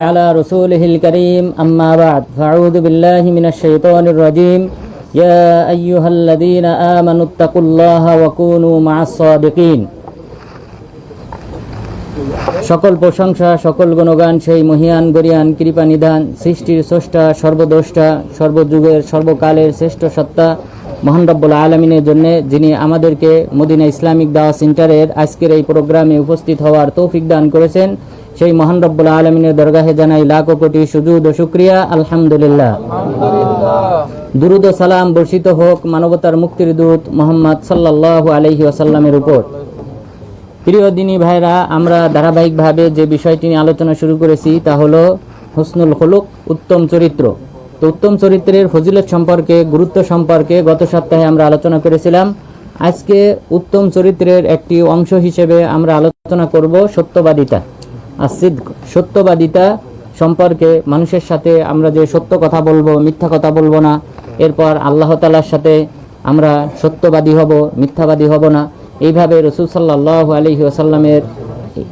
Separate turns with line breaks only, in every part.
على رسوله الكريم أما بعد فأعوذ بالله من الشيطان الرجيم يا أيها الذين آمنوا اتقوا الله وكونوا مع الصادقين সকল প্রশংসা সকল গুণগান সেই মহিয়ান গরিয়ান কৃপা নিধান সৃষ্টির স্রষ্টা সর্বদোষ্টা সর্বযুগের সর্বকালের শ্রেষ্ঠ সত্তা মহান রব্বুল আলমিনের জন্য যিনি আমাদেরকে মদিনা ইসলামিক দাওয়া সেন্টারের আজকের এই প্রোগ্রামে উপস্থিত হওয়ার তৌফিক দান করেছেন সেই মহান রব্বুল আলমিনের দরগাহে জানাই লাখ কোটি সুজুদ ও শুক্রিয়া আলহামদুলিল্লাহ। দুরুদ সালাম বর্ষিত হোক মানবতার মুক্তির দূত মোহাম্মদ সাল্লাল্লাহু আলহি ওয়াসাল্লামের উপর। প্রিয় দিনী ভাইরা আমরা ধারাবাহিকভাবে যে বিষয়টি নিয়ে আলোচনা শুরু করেছি তা হলো হুসনুল হলুক উত্তম চরিত্র। তো উত্তম চরিত্রের ফজিলত সম্পর্কে গুরুত্ব সম্পর্কে গত সপ্তাহে আমরা আলোচনা করেছিলাম। আজকে উত্তম চরিত্রের একটি অংশ হিসেবে আমরা আলোচনা করব সত্যবাদিতা। আসিদ সত্যবাদিতা সম্পর্কে মানুষের সাথে আমরা যে সত্য কথা বলব, মিথ্যা কথা বলব না, এরপর আল্লাহ তালার সাথে আমরা সত্যবাদী হব, মিথ্যাবাদী হব না। এইভাবে রসুল সাল্লাহ আলহি আসাল্লামের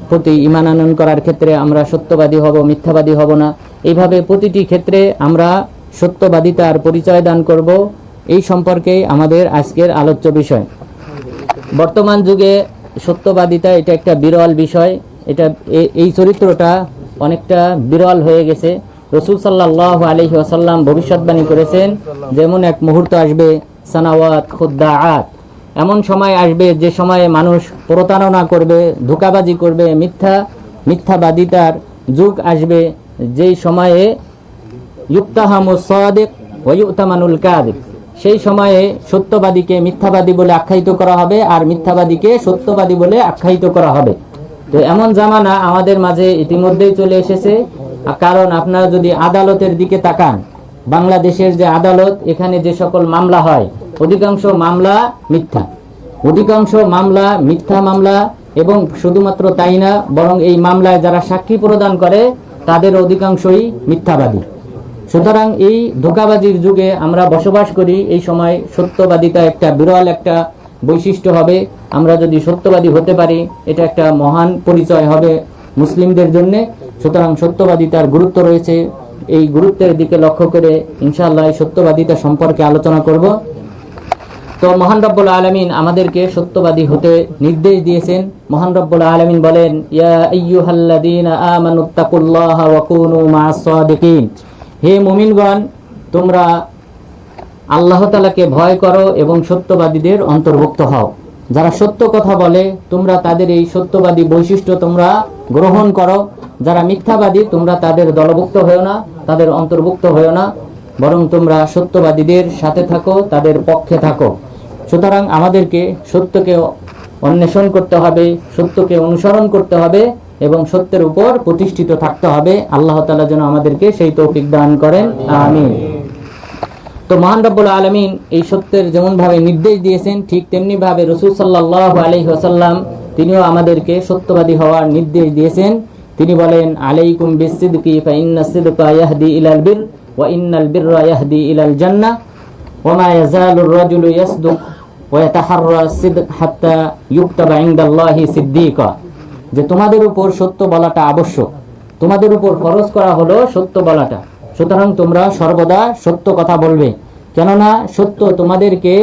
প্রতি ইমান আনয়ন করার ক্ষেত্রে আমরা সত্যবাদী হব, মিথ্যাবাদী হব না। এইভাবে প্রতিটি ক্ষেত্রে আমরা সত্যবাদিতার পরিচয় দান করব। এই সম্পর্কেই আমাদের আজকের আলোচ্য বিষয়। বর্তমান যুগে সত্যবাদিতা এটা একটা বিরল বিষয়। এটা এই চরিত্রটা অনেকটা বিরল হয়ে গেছে। রসুল সাল্লাহ আলহি আসাল্লাম ভবিষ্যৎবাণী করেছেন, যেমন এক মুহূর্ত আসবে, সানাওয়াত খুদ্দাআত। এমন সময় আসবে, যে সময়ে মানুষ প্রতারণা করবে, ধোকাবাজি করবে, মিথ্যা, মিথ্যাবাদিতার যুগ আসবে, যেই সময়ে ইউক্তাহামু সাদিক ওয়া ইউতামানুল কাদিব সেই সময়ে সত্যবাদীকে মিথ্যাবাদী বলে আখ্যায়িত করা হবে, আর মিথ্যাবাদীকে সত্যবাদী বলে আখ্যায়িত করা হবে। তো এমন জামানা আমাদের মাঝে ইতিমধ্যেই চলে এসেছে। কারণ আপনারা যদি আদালতের দিকে তাকান, বাংলাদেশের যে আদালত, এখানে যে সকল মামলা হয়, অধিকাংশ মামলা মিথ্যা। অধিকাংশ মামলা মিথ্যা মামলা এবং শুধুমাত্র তাই না, বরং এই মামলায় যারা সাক্ষী প্রদান করে, তাদের অধিকাংশই মিথ্যাবাদী। সুতরাং এই ধোকাবাজির যুগে আমরা বসবাস করি, এই সময় সত্যবাদিতা একটা বিরল একটা বৈশিষ্ট্য হবে, আমরা যদি সত্যবাদী হতে পারি, এটা একটা মহান পরিচয় হবে মুসলিমদের জন্য। সুতরাং সত্যবাদিতার গুরুত্ব রয়েছে। এই গুরুত্বের দিকে লক্ষ্য করে ইনশাআল্লাহ এই সত্যবাদিতা সম্পর্কে আলোচনা করব। তো মহান রব্বুল আলমিন আমাদেরকে সত্যবাদী হতে নির্দেশ দিয়েছেন। মহান রব্বুল আলমিন বলেন হে মুমিনগণ, তোমরা আল্লাহ তাআলাকে ভয় করো এবং সত্যবাদীদের অন্তর্ভুক্ত হও। যারা সত্য কথা বলে, তোমরা তাদের এই সত্যবাদী বৈশিষ্ট্য তোমরা গ্রহণ করো। যারা মিথ্যাবাদী, তোমরা তাদের দলভুক্ত হয়েও না, তাদের অন্তর্ভুক্ত হয়েও না। বরং তোমরা সত্যবাদীদের সাথে থাকো, তাদের পক্ষে থাকো। সুতরাং আমাদেরকে সত্যকে অন্বেষণ করতে হবে, সত্যকে অনুসরণ করতে হবে এবং সত্যের উপর প্রতিষ্ঠিত থাকতে হবে। আল্লাহ তাআলা যেন আমাদেরকে সেই তৌফিক দান করেন। আমিন। তো মহান রব্বুল আলমিন এই সত্যের যেমন ভাবে নির্দেশ দিয়েছেন, ঠিক তেমনি ভাবে রসুল সাল্লাহ আলহি আসাল্লাম তিনিও আমাদেরকে সত্যবাদী হওয়ার নির্দেশ দিয়েছেন। তিনি বলেন, আলাইকুম সিদকা ইয়াহদি ইলাল বির ওয়া ইন্নাল বিররা ইয়াহদি ইলাল জান্নাহ ওয়া মা ইয়াজালুর রাজুলু ইয়াসদুক ওয়া সিদক হাত্তা ইনদাল্লাহি সিদ্দিকা। যে তোমাদের উপর সত্য বলাটা আবশ্যক, তোমাদের উপর খরচ করা হলো সত্য বলাটা। সুতরাং তোমরা সর্বদা সত্য কথা বলবে। কেননা সত্য তোমাদেরকে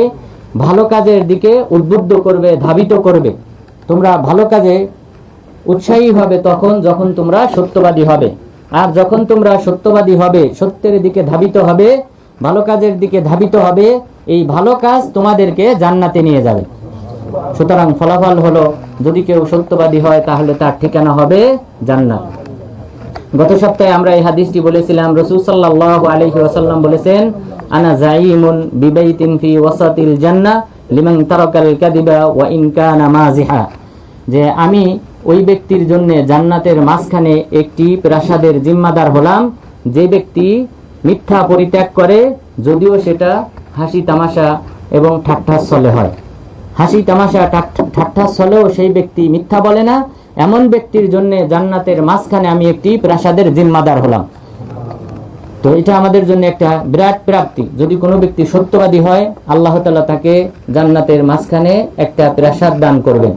ভালো কাজের দিকে উদ্বুদ্ধ করবে, ধাবিত করবে। তোমরা ভালো কাজে উৎসাহী হবে তখন যখন তোমরা সত্যবাদী হবে। আর যখন তোমরা সত্যবাদী হবে, সত্যের দিকে ধাবিত হবে, ভালো কাজের দিকে ধাবিত হবে, এই ভালো কাজ তোমাদেরকে জান্নাতে নিয়ে যাবে। সুতরাং ফলাফল হলো, যদি কেউ সত্যবাদী হয় তাহলে তার ঠিকানা হবে জান্নাত। গত সপ্তাহে আমরা এই হাদিসটি বলেছিলাম, রসুল সাল্লাল্লাহু আলাইহি ওয়াসাল্লাম বলেছেন, আনা জাইমুন বিবাইতিন ফি ওয়াসাতিল জান্নাহ লিমান তারাকাল কাদিবা ওয়া ইন কানা মাজিহা যে আমি ওই ব্যক্তির জন্য জান্নাতের মাঝখানে একটি প্রাসাদের জিম্মাদার হলাম, যে ব্যক্তি মিথ্যা পরিত্যাগ করে, যদিও সেটা হাসি তামাশা এবং ঠাট্টাচ্ছলে হয়। হাসি তামাশা, ঠাট- ঠাট্টাচ্ছলেও সেই ব্যক্তি মিথ্যা বলে না এমন ব্যক্তির জন্য জান্নাতের মাঝখানে আমি একটি প্রাসাদের জিম্মাদার হলাম। তো এটা আমাদের জন্য একটা বিরাট প্রাপ্তি। যদি কোনো ব্যক্তি সত্যবাদী হয়, আল্লাহ তাআলা তাকে জান্নাতের মাঝখানে একটা প্রাসাদ দান করবেন।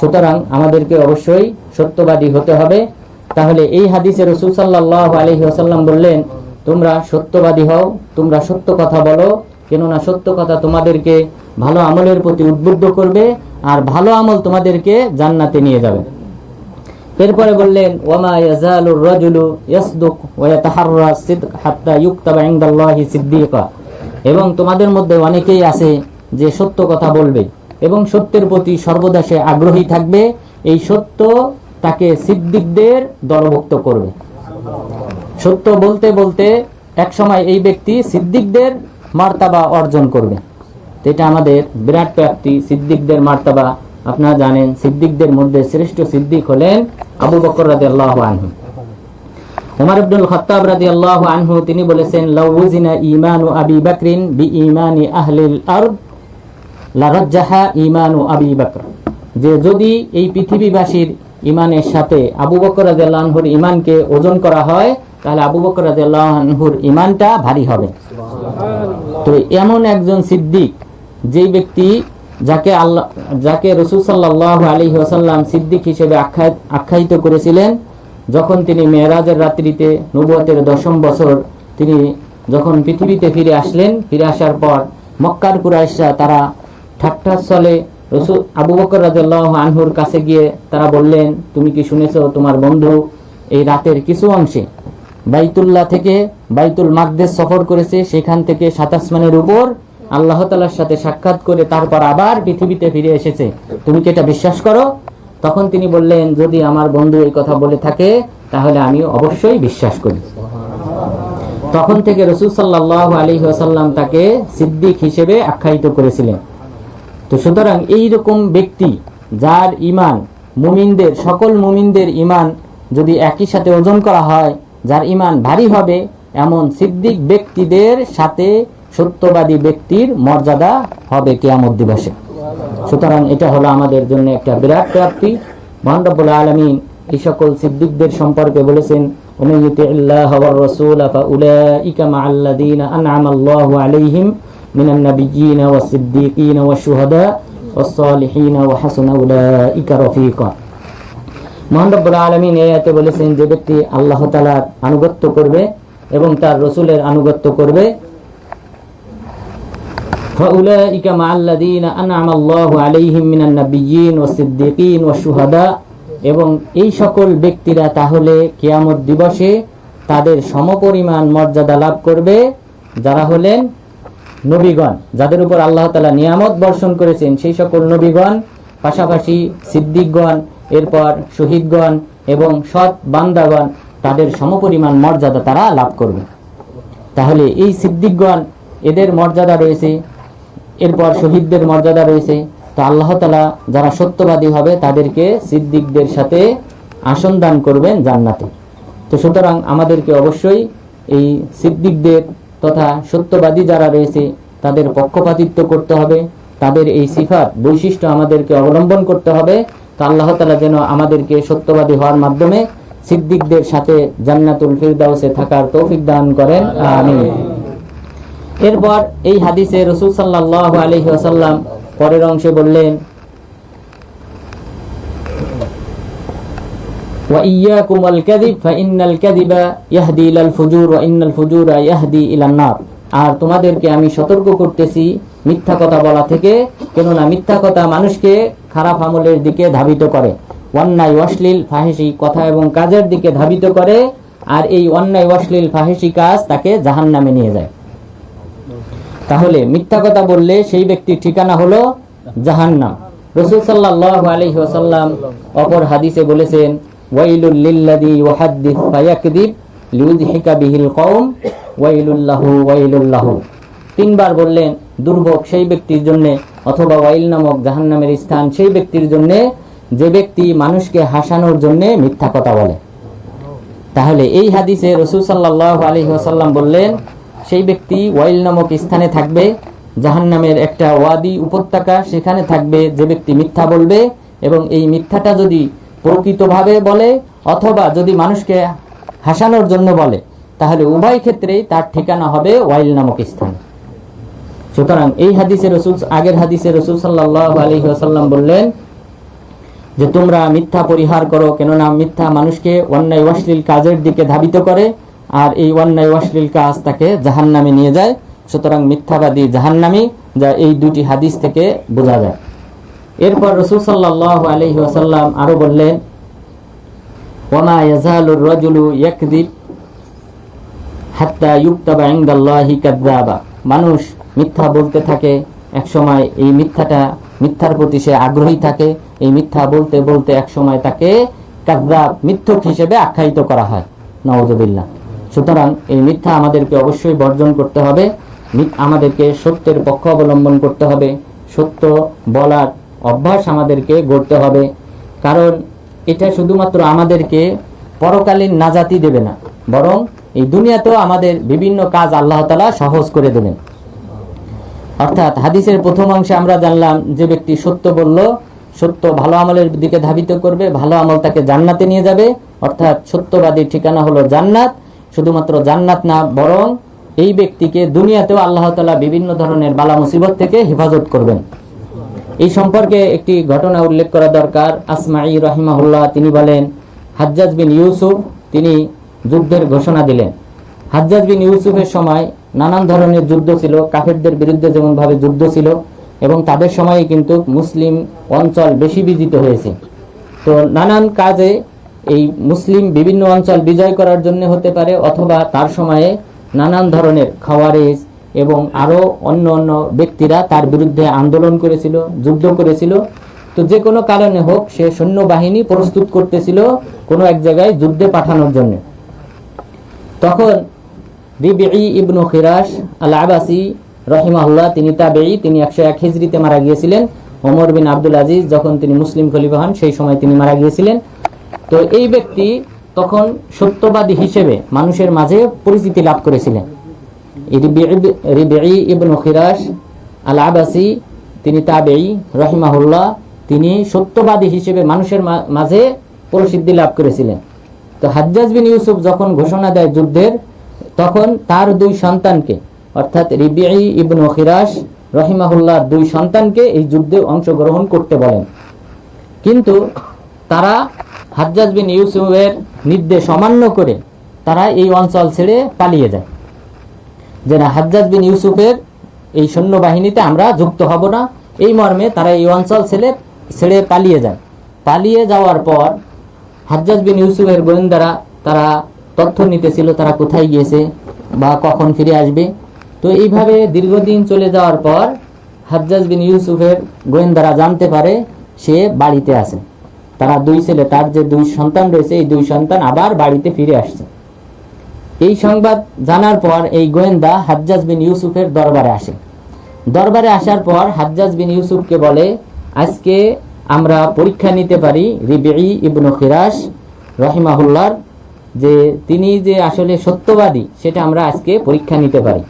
সুতরাং আমাদেরকে অবশ্যই সত্যবাদী হতে হবে। তাহলে এই হাদিসে রসুল সাল্লাহ আলহি আসাল্লাম বললেন, তোমরা সত্যবাদী হও, তোমরা সত্য কথা বলো, কেননা সত্য কথা তোমাদেরকে ভালো আমলের প্রতি উদ্বুদ্ধ করবে, আর ভালো আমল তোমাদেরকে জান্নাতে নিয়ে যাবে। এরপরে বললেন, ওয়ামা ইয়াজালুর রাজুলু ইয়াসদুক ওয়া ইয়াতাহাররা সিদক হাত্তা ইনদাল্লাহি এবং তোমাদের মধ্যে অনেকেই আছে যে সত্য কথা বলবে এবং সত্যের প্রতি সর্বদা সে আগ্রহী থাকবে। এই সত্য তাকে সিদ্দিকদের দলভুক্ত করবে। সত্য বলতে বলতে এক সময় এই ব্যক্তি সিদ্দিকদের মার্তাবা অর্জন করবে। এটা আমাদের বিরাট প্রাপ্তি সিদ্দিকদের মার্তাবা আপনারা জানেন, সিদ্দিকদের মধ্যে শ্রেষ্ঠ সিদ্দিক হলেন আবু বকর রাদিয়াল্লাহু আনহু। ওমর ইবনুল খাত্তাব রাদিয়াল্লাহু আনহু, তিনি বলেছেন, লাউ উজিনা ঈমানু আবি বকরিন বি ঈমানি আহলিল আরদ, লারাজ্জাহা ঈমানু আবি বকর। যে যদি এই পৃথিবীবাসীর ইমানের সাথে আবু বকর রাদিয়াল্লাহু আনহুর ইমানকে ওজন করা হয়, তাহলে আবু বকর রাদিয়াল্লাহু আনহুর ইমানটা ভারী হবে। তো এমন একজন সিদ্দিক, যেই ব্যক্তি যাকে আল্লাহ যাকে রসুল সাল্লাহ আলী ওসাল্লাম সিদ্দিক হিসেবে আখ্যায় আখ্যায়িত করেছিলেন, যখন তিনি মেয়েরাজের রাত্রিতে নবুয়তের দশম বছর তিনি যখন পৃথিবীতে ফিরে আসলেন, ফিরে আসার পর মক্কার কুরাইশরা তারা ঠাট্টার ছলে রসুল আবু বকর রাজাল্লাহ আনহুর কাছে গিয়ে তারা বললেন, তুমি কি শুনেছো তোমার বন্ধু এই রাতের কিছু অংশে? বাইতুল্লাহ থেকে বাইতুল মাকদেশ সফর করেছে, সেখান থেকে সাতাশ আসমানের উপর আল্লাহ তালার সাথে সাক্ষাৎ করে তারপর আবার পৃথিবীতে ফিরে এসেছে। তুমি কি এটা বিশ্বাস করো? তখন তিনি বললেন, যদি আমার বন্ধু এই কথা বলে থাকে, তাহলে আমি অবশ্যই বিশ্বাস করি। তখন থেকে রসুল সাল্লাহ আলী আসাল্লাম তাকে সিদ্দিক হিসেবে আখ্যায়িত করেছিলেন। তো সুতরাং এইরকম ব্যক্তি যার ইমান মুমিনদের, সকল মুমিনদের ইমান যদি একই সাথে ওজন করা হয়, যার ইমান ভারী হবে, এমন সিদ্দিক ব্যক্তিদের সাথে সত্যবাদী ব্যক্তির মর্যাদা হবে কেয়ামত দিবসে সুতরাং এটা হলো আমাদের জন্য একটা বিরাট প্রাপ্তি মহানরবুল আলমিন এই সকল সিদ্দিকদের সম্পর্কে বলেছেন ومن يطع الله والرسول فأولئك مع الذين أنعم الله عليهم من النبيين والصديقين والشهداء والصالحين وحسن أولئك رفيقا মহান রব্বুল আলমিন এই আয়াতে বলেছেন যে ব্যক্তি আল্লাহ তালার আনুগত্য করবে এবং তার রসুলের আনুগত্য করবে فأولئك مع الذين أنعم الله عليهم من النبيين والصديقين والشهداء এবং এই সকল ব্যক্তিরা তাহলে কিয়ামত দিবসে তাদের সমপরিমাণ মর্যাদা লাভ করবে যারা হলেন নবীগণ যাদের উপর আল্লাহ তালা নিয়ামত বর্ষণ করেছেন সেই সকল নবীগণ পাশাপাশি সিদ্দিকগণ এরপর শহীদগণ এবং সৎ বান্দাগণ তাদের সমপরিমাণ মর্যাদা তারা লাভ করবে তাহলে এই সিদ্দিকগণ এদের মর্যাদা রয়েছে এরপর শহীদদের মর্যাদা রয়েছে। তো আল্লাহ তালা যারা সত্যবাদী হবে, তাদেরকে সিদ্দিকদের সাথে আসন দান করবেন জান্নাতে। তো সুতরাং আমাদেরকে অবশ্যই এই সিদ্দিকদের তথা সত্যবাদী যারা রয়েছে, তাদের পক্ষপাতিত্ব করতে হবে। তাদের এই সিফাত, বৈশিষ্ট্য আমাদেরকে অবলম্বন করতে হবে। তো আল্লাহ তালা যেন আমাদেরকে সত্যবাদী হওয়ার মাধ্যমে সিদ্দিকদের সাথে জান্নাতুল ফিরদাউসে থাকার তৌফিক দান করেন। আমিন। এরপর এই হাদিসে রসুল সাল্লাহ আলহি আসাল্লাম পরের অংশে বললেন وإياكم والكذب فإن الكذب يهدي إلى الفجور وإن الفجور يهدي إلى النار আর তোমাদেরকে আমি সতর্ক করতেছি মিথ্যা কথা বলা থেকে কেননা মিথ্যা কথা মানুষকে খারাপ আমলের দিকে ধাবিত করে অন্যায় অশ্লীল ফাহেসি কথা এবং কাজের দিকে ধাবিত করে আর এই অন্যায় অশ্লীল ফাহেসি কাজ তাকে জাহান নামে নিয়ে যায় তাহলে মিথ্যা কথা বললে সেই ব্যক্তির ঠিকানা হলো জাহান্নাম। রসুল সাল্লাহ আলহি ওসাল্লাম অপর হাদিসে বলেছেন, ওয়াইলুল লিল্লাযী ইউহাদ্দিস ফায়াকযিব লিউযহিকা বিহিল কওম ওয়াইলুল্লাহু ওয়াইলুল্লাহু তিনবার বললেন, দুর্ভোগ সেই ব্যক্তির জন্য অথবা ওয়াইল নামক জাহান্নামের স্থান সেই ব্যক্তির জন্য, যে ব্যক্তি মানুষকে হাসানোর জন্য মিথ্যা কথা বলে। তাহলে এই হাদিসে রসুল সাল্লাহ আলহি ওসাল্লাম বললেন সেই ব্যক্তি ওয়াইল নামক স্থানে থাকবে, জাহান্নামের একটা ওয়াদি উপত্যকা সেখানে থাকবে, যে ব্যক্তি মিথ্যা বলবে এবং এই মিথ্যাটা যদি প্রকৃতভাবে বলে অথবা যদি মানুষকে হাসানোর জন্য বলে, তাহলে উভয় ক্ষেত্রেই তার ঠিকানা হবে ওয়াইল নামক স্থান। সুতরাং এই হাদিসে রসুল, আগের হাদিসে রসুল সাল্লাহ আলী আসাল্লাম বললেন যে তোমরা মিথ্যা পরিহার করো, কেননা মিথ্যা মানুষকে অন্যায় অশ্লীল কাজের দিকে ধাবিত করে। আর এই অন্যায় অশ্লীল কাজ তাকে জাহান্নামে নিয়ে যায়। সুতরাং মিথ্যাবাদী জাহান্নামী, যা এই দুটি হাদিস থেকে বোঝা যায়। এরপর রসুল সাল্লাহ আলহি ওয়াসাল্লাম আরও বললেন, ওমা ইয়াজালুর রাজুলু ইয়াকদিব হাত্তা ইউক্তাবা ইনদাল্লাহি কাযযাবা। মানুষ মিথ্যা বলতে থাকে এক সময় এই মিথ্যাটা মিথ্যার প্রতি সে আগ্রহী থাকে, এই মিথ্যা বলতে বলতে এক সময় তাকে কাযযাব মিথ্যক হিসেবে আখ্যায়িত করা হয়। নওয়াজুবিল্লাহ সুতরাং এই মিথ্যা আমাদেরকে অবশ্যই বর্জন করতে হবে। আমাদেরকে সত্যের পক্ষ অবলম্বন করতে হবে। সত্য বলার অভ্যাস আমাদেরকে গড়তে হবে। কারণ এটা শুধুমাত্র আমাদেরকে পরকালীন নাজাতি দেবে না, বরং এই দুনিয়াতেও আমাদের বিভিন্ন কাজ আল্লাহ তালা সহজ করে দেবেন। অর্থাৎ হাদিসের প্রথম অংশে আমরা জানলাম যে ব্যক্তি সত্য বলল, সত্য ভালো আমলের দিকে ধাবিত করবে, ভালো আমল তাকে জান্নাতে নিয়ে যাবে। অর্থাৎ সত্যবাদীর ঠিকানা হলো জান্নাত। শুধুমাত্র জান্নাত না, বরং এই ব্যক্তিকে দুনিয়াতেও আল্লাহ তালা বিভিন্ন ধরনের বালা মুসিবত থেকে হেফাজত করবেন। এই সম্পর্কে একটি ঘটনা উল্লেখ করা দরকার। আসমাই রহিমাহুল্লাহ তিনি বলেন, হাজ্জাজ বিন ইউসুফ তিনি যুদ্ধের ঘোষণা দিলেন। হাজ্জাজ বিন ইউসুফের সময় নানান ধরনের যুদ্ধ ছিল, কাফেরদের বিরুদ্ধে যেমনভাবে যুদ্ধ ছিল, এবং তাদের সময়ে কিন্তু মুসলিম অঞ্চল বেশি বিজিত হয়েছে। তো নানান কাজে এই মুসলিম বিভিন্ন অঞ্চল বিজয় করার জন্য হতে পারে, অথবা তার সময়ে নানান ধরনের খাওয়ারেজ এবং আরও অন্য অন্য ব্যক্তিরা তার বিরুদ্ধে আন্দোলন করেছিল, যুদ্ধ করেছিল। তো যে কোনো কারণে হোক, সে সৈন্যবাহিনী প্রস্তুত করতেছিল কোনো এক জায়গায় যুদ্ধে পাঠানোর জন্য। তখন রিবিই ইবনু খিরাস আল আবাসি রহিমাহুল্লাহ, তিনি তাবেই তিনি একশো এক হিজড়িতে মারা গিয়েছিলেন। ওমর বিন আব্দুল আজিজ, যখন তিনি মুসলিম খলিফা হন, সেই সময় তিনি মারা গিয়েছিলেন। তো এই ব্যক্তি তখন সত্যবাদী হিসেবে মানুষের মাঝে পরিচিতি লাভ করেছিলেন। আবাসি তিনি তাবেই রহিমাহুল্লাহ, তিনি সত্যবাদী হিসেবে মানুষের মাঝে প্রসিদ্ধি লাভ করেছিলেন। তো হাজ্জাজ বিন ইউসুফ যখন ঘোষণা দেয় যুদ্ধের, তখন তার দুই সন্তানকে, অর্থাৎ রিবিই ইবনু খিরাস রহিমাহুল্লাহর দুই সন্তানকে এই যুদ্ধে অংশগ্রহণ করতে বলেন। কিন্তু তারা হাজ্জাজ বিন ইউসুফের নির্দেশ অমান্য করে তারা এই অঞ্চল ছেড়ে পালিয়ে যায়। যে না হাজ্জাজ বিন ইউসুফের এই সৈন্যবাহিনীতে আমরা যুক্ত হব না, এই মর্মে তারা এই অঞ্চল ছেড়ে ছেড়ে পালিয়ে যায়। পালিয়ে যাওয়ার পর হাজ্জাজ বিন ইউসুফের গোয়েন্দারা তারা তথ্য নিতেছিল তারা কোথায় গিয়েছে বা কখন ফিরে আসবে। তো এইভাবে দীর্ঘদিন চলে যাওয়ার পর হাজ্জাজ বিন ইউসুফের গোয়েন্দারা জানতে পারে সে বাড়িতে আছে। তারা দুই ছেলে, তার যে দুই সন্তান রয়েছে, এই দুই সন্তান আবার বাড়িতে ফিরে আসছে। এই সংবাদ জানার পর এই গোয়েন্দা হাজ্জাজ বিন ইউসুফের দরবারে আসে। দরবারে আসার পর হাজ্জাজ বিন ইউসুফকে বলে, আজকে আমরা পরীক্ষা নিতে পারি রিবিই ইবনু খিরাস রহিমাহুল্লার, যে তিনি যে আসলে সত্যবাদী, সেটা আমরা আজকে পরীক্ষা নিতে পারি।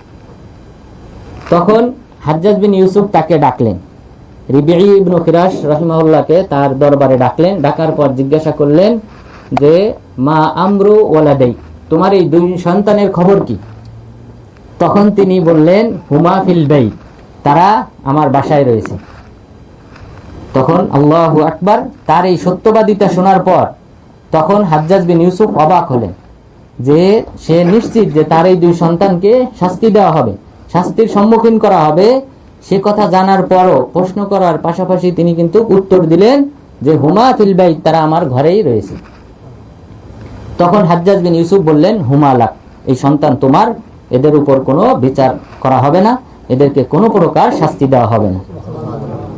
তখন হাজ্জাজ বিন ইউসুফ তাকে ডাকলেন। রিবিই ইবনু খিরাস রহিমাহুল্লাহকে তার দরবারে ডাকলেন, ডাকার পর জিজ্ঞাসা করলেন যে, মা আমরু ওয়ালাদাই, তোমার এই দুই সন্তানের খবর কি? তখন তিনি বললেন, হুমা ফিল বেই তারা আমার বাসায় রয়েছে। তখন আল্লাহ আকবার তার এই সত্যবাদিতা শোনার পর তখন হাজ্জাজ বিন ইউসুফ অবাক হলেন যে, সে নিশ্চিত যে তার এই দুই সন্তানকে শাস্তি দেওয়া হবে, শাস্তির সম্মুখীন করা হবে সে কথা জানার পরও প্রশ্ন করার পাশাপাশি তিনি কিন্তু উত্তর দিলেন যে, হুমা ফিল বাইত তারা আমার ঘরেই রয়েছে। তখন হাজ্জাজ বিন ইউসুফ বললেন হুমালাক এই সন্তান তোমার, এদের উপর কোনো বিচার করা হবে না, এদেরকে কোনো প্রকার শাস্তি দেওয়া হবে না।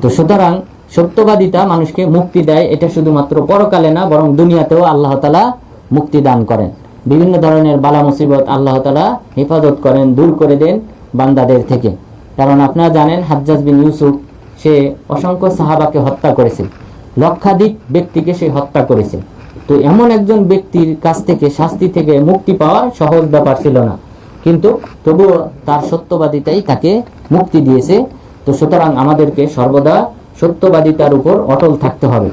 তো সুতরাং সত্যবাদিতা মানুষকে মুক্তি দেয়, এটা শুধুমাত্র পরকালে না, বরং দুনিয়াতেও আল্লাহ তালা মুক্তি দান করেন। বিভিন্ন ধরনের বালা মুসিবত আল্লাহ তালা হেফাজত করেন, দূর করে দেন বান্দাদের থেকে। কারণ আপনারা জানেন হাজ্জাজ বিন ইউসুফ, সে অসংখ্য সাহাবাকে হত্যা করেছে। লক্ষাধিক ব্যক্তিকে সে হত্যা করেছে। তো এমন একজন ব্যক্তির কাছ থেকে শাস্তি থেকে মুক্তি পাওয়া সহজ ব্যাপার ছিল না। কিন্তু তবুও তার সত্যবাদিতাই তাকে মুক্তি দিয়েছে। তো সুতরাং আমাদেরকে সর্বদা সত্যবাদিতার উপর অটল থাকতে হবে।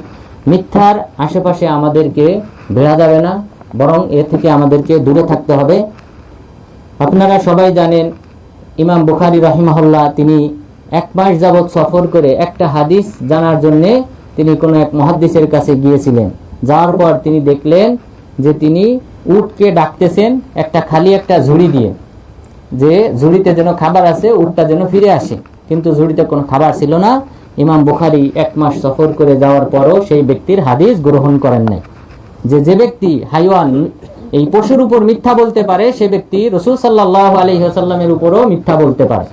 মিথ্যার আশেপাশে আমাদেরকে বেড়া যাবে না, বরং এ থেকে আমাদেরকে দূরে থাকতে হবে। আপনারা সবাই জানেন ইমাম বুখারি রহিমাহুল্লাহ তিনি এক মাস যাবৎ সফর করে একটা হাদিস জানার জন্যে তিনি কোনো এক মহাদ্দিসের কাছে গিয়েছিলেন। যাওয়ার পর তিনি দেখলেন যে তিনি উটকে ডাকতেছেন একটা খালি একটা ঝুড়ি দিয়ে, যে ঝুড়িতে যেন খাবার আছে, উটটা যেন ফিরে আসে। কিন্তু ঝুড়িতে কোনো খাবার ছিল না। ইমাম বুখারি এক মাস সফর করে যাওয়ার পরও সেই ব্যক্তির হাদিস গ্রহণ করেন নাই। যে যে ব্যক্তি হাইওয়ান এই পশুর উপর মিথ্যা বলতে পারে, সে ব্যক্তি রসুল সাল্লাহ আলহিহাসাল্লামের উপরও মিথ্যা বলতে পারে।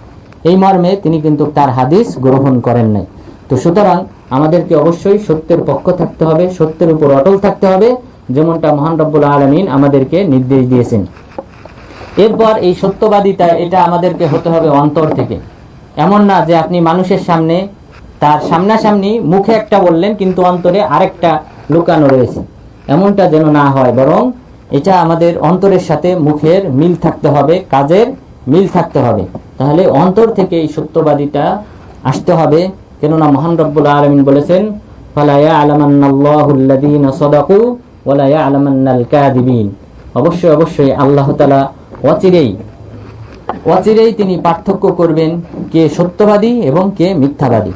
এই মর্মে তিনি কিন্তু তার হাদিস গ্রহণ করেন নাই। তো সুতরাং আমাদেরকে অবশ্যই সত্যের পক্ষ থাকতে হবে, সত্যের উপর অটল থাকতে হবে, যেমনটা মহান রব্বুল আলমিন আমাদেরকে নির্দেশ দিয়েছেন। এরপর এই সত্যবাদিতা, এটা আমাদেরকে হতে হবে অন্তর থেকে। এমন না যে আপনি মানুষের সামনে, তার সামনাসামনি মুখে একটা বললেন, কিন্তু অন্তরে আরেকটা লুকানো রয়েছে। এমনটা যেন না হয়, বরং এটা আমাদের অন্তরের সাথে মুখের মিল থাকতে হবে, কাজের মিল থাকতে হবে। তাহলে অন্তর থেকে এই সত্যবাদিতা আসতে হবে। কেননা মহান রব্বুল আলমিন বলেছেন ফালায়া সাদাকু কাযিবিন। অবশ্যই অবশ্যই আল্লাহ তালা অচিরেই অচিরেই তিনি পার্থক্য করবেন কে সত্যবাদী এবং কে মিথ্যাবাদী।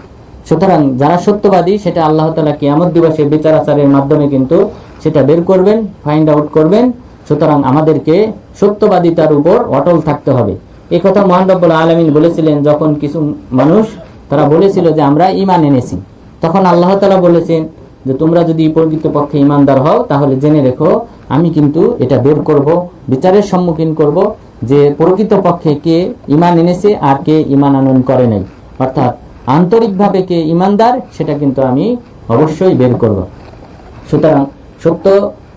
সুতরাং যারা সত্যবাদী, সেটা আল্লাহ তালা কিয়ামত দিবসে বিচার আচারের মাধ্যমে কিন্তু সেটা বের করবেন ফাইন্ড আউট করবেন, সুতরাং আমাদেরকে সত্যবাদিতার উপর অটল থাকতে হবে। এই কথা মহান আলমিন বলেছিলেন, যখন কিছু মানুষ, তারা বলেছিল যে আমরা ইমান এনেছি। তখন আল্লাহ তালা বলেছেন যে, তোমরা যদি প্রকৃতপক্ষে ইমানদার হও, তাহলে জেনে রেখো, আমি কিন্তু এটা বের করব, বিচারের সম্মুখীন করব, যে প্রকৃতপক্ষে কে ইমান এনেছে আর কে ইমান আনয়ন করে নাই। অর্থাৎ আন্তরিকভাবে কে ইমানদার সেটা কিন্তু আমি অবশ্যই বের করব। সুতরাং সত্য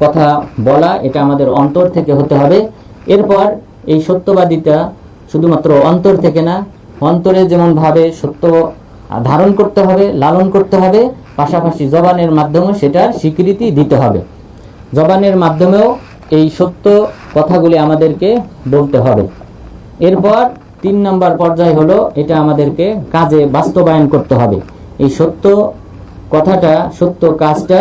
কথা বলা, এটা আমাদের অন্তর থেকে হতে হবে। এরপর এই সত্যবাদিতা শুধুমাত্র অন্তর থেকে না, অন্তরে যেমন ভাবে সত্য ধারণ করতে হবে, লালন করতে হবে, পাশাপাশি জবানের মাধ্যমে সেটার স্বীকৃতি দিতে হবে। জবানের মাধ্যমেও এই সত্য কথাগুলি আমাদেরকে বলতে হবে। এরপর তিন নম্বর পর্যায় হলো, এটা আমাদেরকে কাজে বাস্তবায়ন করতে হবে। এই সত্য কথাটা, সত্য কাজটা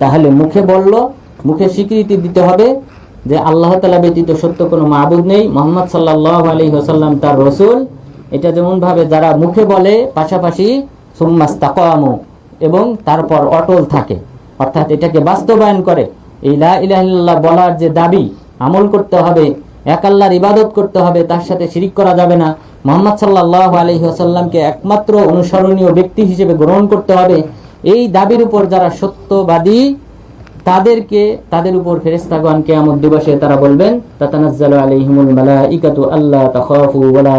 তাহলে মুখে বলল, মুখে স্বীকৃতি দিতে হবে যে আল্লাহ তালা ব্যতীত সত্য কোনো মাহবুদ নেই। মোহাম্মদ সাল্লাহ আলী হোসাল্লাম তার রসুল। এটা যেমনভাবে যারা মুখে বলে, পাশাপাশি সুম্মাস তাকামু এবং তারপর অটল থাকে। অর্থাৎ এটাকে বাস্তবায়ন করে। এই লা ইলাহিল্লাহ বলার যে দাবি, আমল করতে হবে, এক আল্লাহর ইবাদত করতে হবে, তার সাথে শিরিক করা যাবে না। মোহাম্মদ সাল্লাহ আলহি আসাল্লামকে একমাত্র অনুসরণীয় ব্যক্তি হিসেবে গ্রহণ করতে হবে। এই দাবির উপর যারা সত্যবাদী, তাদেরকে, তাদের উপর ফেরেস্তাগণ কিয়ামত দিবসে তারা বলবেন, তাতানাজ্জালু আলাইহিমুল মালাইকাতু আল্লা তাখাফু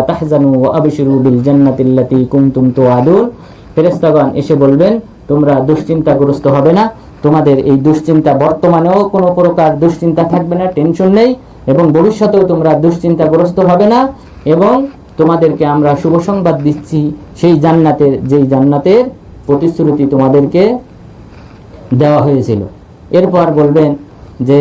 তাহজানু ওয়া আবশিরু বিল জান্নাতিল্লাতী কুনতুম তুআদুন। ফেরেস্তাগণ এসে বলবেন, তোমরা দুশ্চিন্তাগ্রস্ত হবে না। তোমাদের এই দুশ্চিন্তা বর্তমানেও কোনো প্রকার দুশ্চিন্তা থাকবে না, টেনশন নেই এবং ভবিষ্যতেও তোমরা দুশ্চিন্তাগ্রস্ত হবে না এবং তোমাদেরকে আমরা শুভ সংবাদ দিচ্ছি সেই জান্নাতের, যেই জান্নাতের প্রতিশ্রুতি তোমাদেরকে দেওয়া হয়েছিল। এরপর বলবেন যে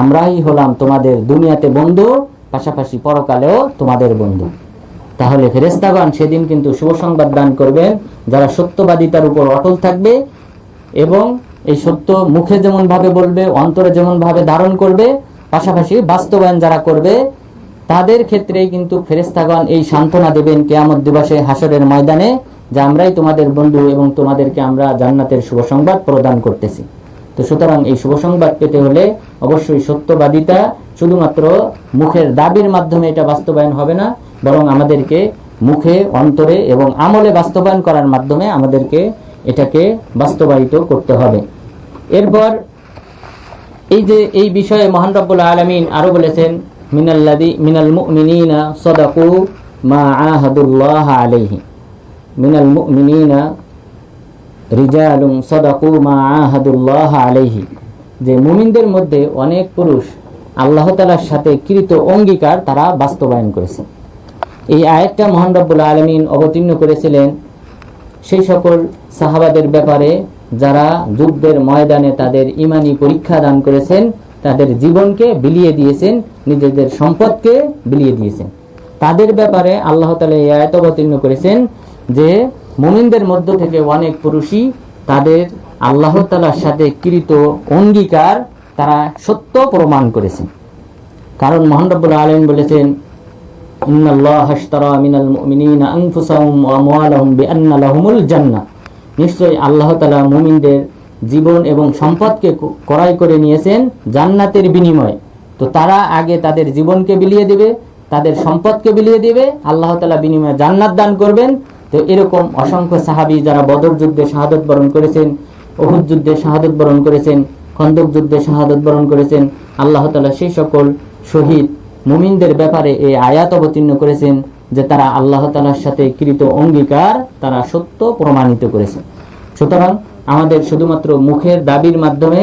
আমরাই হলাম তোমাদের দুনিয়াতে বন্ধু, পাশাপাশি পরকালেও তোমাদের বন্ধু। তাহলে ফেরেস্তাগণ সেদিন কিন্তু শুভ সংবাদ দান করবেন, যারা সত্যবাদিতার উপর অটল থাকবে এবং এই সত্য মুখে যেমন ভাবে বলবে, অন্তরে যেমন ভাবে ধারণ করবে, পাশাপাশি বাস্তবায়ন যারা করবে তাদের ক্ষেত্রে কিন্তু ফেরেস্তাগণ এই সান্ত্বনা দেবেন কেয়ামত দিবসে হাসরের ময়দানে, যে আমরাই তোমাদের বন্ধু এবং তোমাদেরকে আমরা জান্নাতের শুভ সংবাদ প্রদান করতেছি। তো সুতরাং এই শুভ সংবাদ পেতে হলে অবশ্যই সত্যবাদিতা শুধুমাত্র মুখের দাবির মাধ্যমে এটা বাস্তবায়ন হবে না, বরং আমাদেরকে মুখে, অন্তরে এবং আমলে বাস্তবায়ন করার মাধ্যমে আমাদেরকে এটাকে বাস্তবায়িত করতে হবে। এরপর এই যে এই বিষয়ে মহান রব্বুল আলমিন আরও বলেছেন মিনাল্লাদি মিনাল মুমিনিনা সদাকু মা আহাদুল্লাহ আলাইহি। মিনাল মুমিনিনা রিজালুম সদাকু মা আহাদুল্লাহ আলাইহি। যে মুমিনদের মধ্যে অনেক পুরুষ আল্লাহ তালার সাথে কৃত অঙ্গীকার তারা বাস্তবায়ন করেছে। এই আয়াতটা মহান রব্বুল আলমিন অবতীর্ণ করেছিলেন সেই সকল সাহাবাদের ব্যাপারে যারা যুদ্ধের ময়দানে তাদের ইমানি পরীক্ষা দান করেছেন তাদের জীবনকে বিলিয়ে দিয়েছেন, নিজেদের সম্পদকে বিলিয়ে দিয়েছেন। তাদের ব্যাপারে আল্লাহ তালা এই আয়ত অবতীর্ণ করেছেন যে, মোমিনদের মধ্য থেকে অনেক পুরুষই তাদের আল্লাহ তালার সাথে কৃত অঙ্গীকার তারা সত্য প্রমাণ করেছেন। কারণ মোহানবুল আলম বলেছেন নিশ্চয় আল্লাহ তালা মুমিনদের জীবন এবং সম্পদকে ক্রয় করে নিয়েছেন জান্নাতের বিনিময়ে। তো তারা আগে তাদের জীবনকে বিলিয়ে দিবে, তাদের সম্পদকে বিলিয়ে দিবে, আল্লাহ তালা বিনিময়ে জান্নাত দান করবেন। তো এরকম অসংখ্য সাহাবী যারা বদর যুদ্ধে শাহাদত বরণ করেছেন অহুদ যুদ্ধে শাহাদত বরণ করেছেন, খন্দক যুদ্ধে শাহাদত বরণ করেছেন, আল্লাহ তালা সেই সকল শহীদ মুমিনদের ব্যাপারে এই আয়াত অবতীর্ণ করেছেন যে তারা আল্লাহ তালার সাথে কৃত অঙ্গীকার তারা সত্য প্রমাণিত করেছে সুতরাং আমাদের শুধুমাত্র মুখের দাবির মাধ্যমে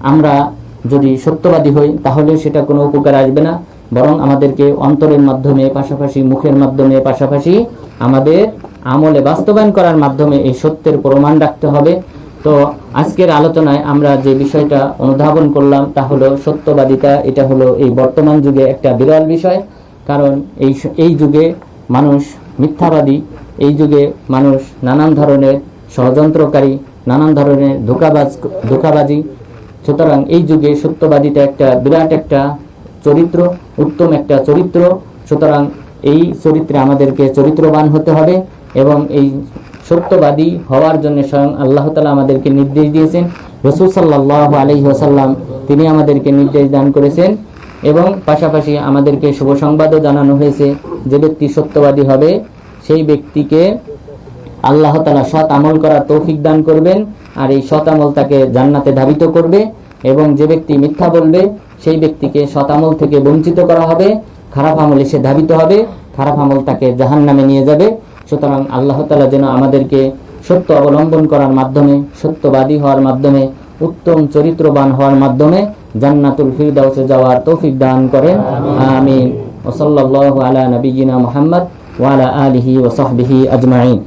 আমরা যদি সত্যবাদী হই, তাহলে সেটা কোনো উপকার আসবে না। বরং আমাদেরকে অন্তরের মাধ্যমে, পাশাপাশি মুখের মাধ্যমে, পাশাপাশি আমাদের আমলে বাস্তবায়ন করার মাধ্যমে এই সত্যের প্রমাণ রাখতে হবে। তো আজকের আলোচনায় আমরা যে বিষয়টা অনুধাবন করলাম, তা হলো সত্যবাদিতা। এটা হলো এই বর্তমান যুগে একটা বিরল বিষয়। কারণ এই এই যুগে মানুষ মিথ্যাবাদী, এই যুগে মানুষ নানান ধরনের ষড়যন্ত্রকারী নানান ধরনের ধোকাবাজ, ধোকাবাজি। সুতরাং এই যুগে সত্যবাদিতা একটা বিরাট একটা চরিত্র, উত্তম একটা চরিত্র। সুতরাং এই চরিত্রে আমাদেরকে চরিত্রবান হতে হবে এবং এই সত্যবাদী হওয়ার জন্য স্বয়ং আল্লাহ তালা আমাদেরকে নির্দেশ দিয়েছেন। রসুল সাল্লাহ আলহি ওসাল্লাম তিনি আমাদেরকে নির্দেশ দান করেছেন এবং পাশাপাশি আমাদেরকে শুভ সংবাদও জানানো হয়েছে, যে ব্যক্তি সত্যবাদী হবে, সেই ব্যক্তিকে আল্লাহ তালা সৎ আমল করার তৌফিক দান করবেন, আর এই সৎ আমল তাকে জান্নাতে ধাবিত করবে এবং যে ব্যক্তি মিথ্যা বলবে, সেই ব্যক্তিকে সৎ আমল থেকে বঞ্চিত করা হবে, খারাপ আমলে সে ধাবিত হবে, খারাপ আমল তাকে জাহান নামে নিয়ে যাবে। সুতরাং আল্লাহ তালা যেন আমাদেরকে সত্য অবলম্বন করার মাধ্যমে, সত্যবাদী হওয়ার মাধ্যমে, উত্তম চরিত্রবান হওয়ার মাধ্যমে জান্নাতুল ফিরদাউসে যাওয়ার তৌফিক দান করেন। আমিন। ওসল্লাহ আলা নবীনা মোহাম্মদ ওয়ালা আলিহি ওসহবিহি আজমাইন।